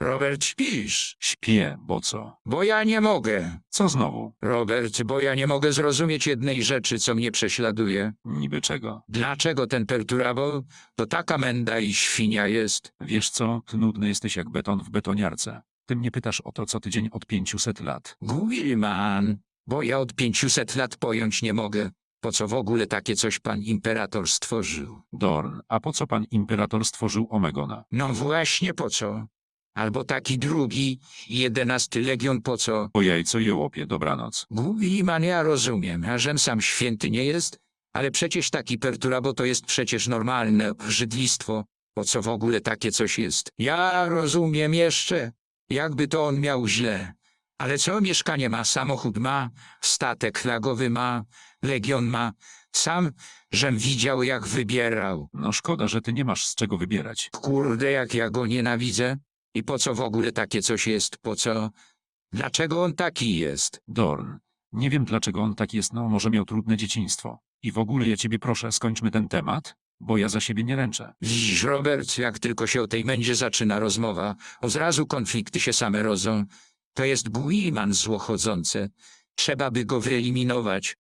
Robert, śpisz? Śpię, bo co? Bo ja nie mogę. Co znowu? Robert, bo ja nie mogę zrozumieć jednej rzeczy, co mnie prześladuje. Niby czego? Dlaczego ten perturabo to taka menda i świnia jest? Wiesz co? Ty nudny jesteś jak beton w betoniarce. Ty mnie pytasz o to co tydzień od 500 lat. Guilman, bo ja od pięciuset lat pojąć nie mogę. Po co w ogóle takie coś pan imperator stworzył? Dorn, a po co pan imperator stworzył Omegona? No właśnie po co? Albo taki drugi, jedenasty legion po co? Po jajco je łopie, dobranoc. Guilman, ja rozumiem, a żem sam święty nie jest, ale przecież taki perturabo to jest przecież normalne brzydlistwo. Po co w ogóle takie coś jest? Ja rozumiem jeszcze, jakby to on miał źle. Ale co mieszkanie ma, samochód ma, statek flagowy ma, legion ma. Sam żem widział, jak wybierał. No szkoda, że ty nie masz z czego wybierać. Kurde, jak ja go nienawidzę. I po co w ogóle takie coś jest? Po co? Dlaczego on taki jest? Dorn, nie wiem dlaczego on tak jest, no może miał trudne dzieciństwo. I w ogóle ja ciebie proszę, skończmy ten temat, bo ja za siebie nie ręczę. Widzisz, Robert, jak tylko się o tej mędzie zaczyna rozmowa, od razu konflikty się same rodzą. To jest Guilman złochodzące. Trzeba by go wyeliminować.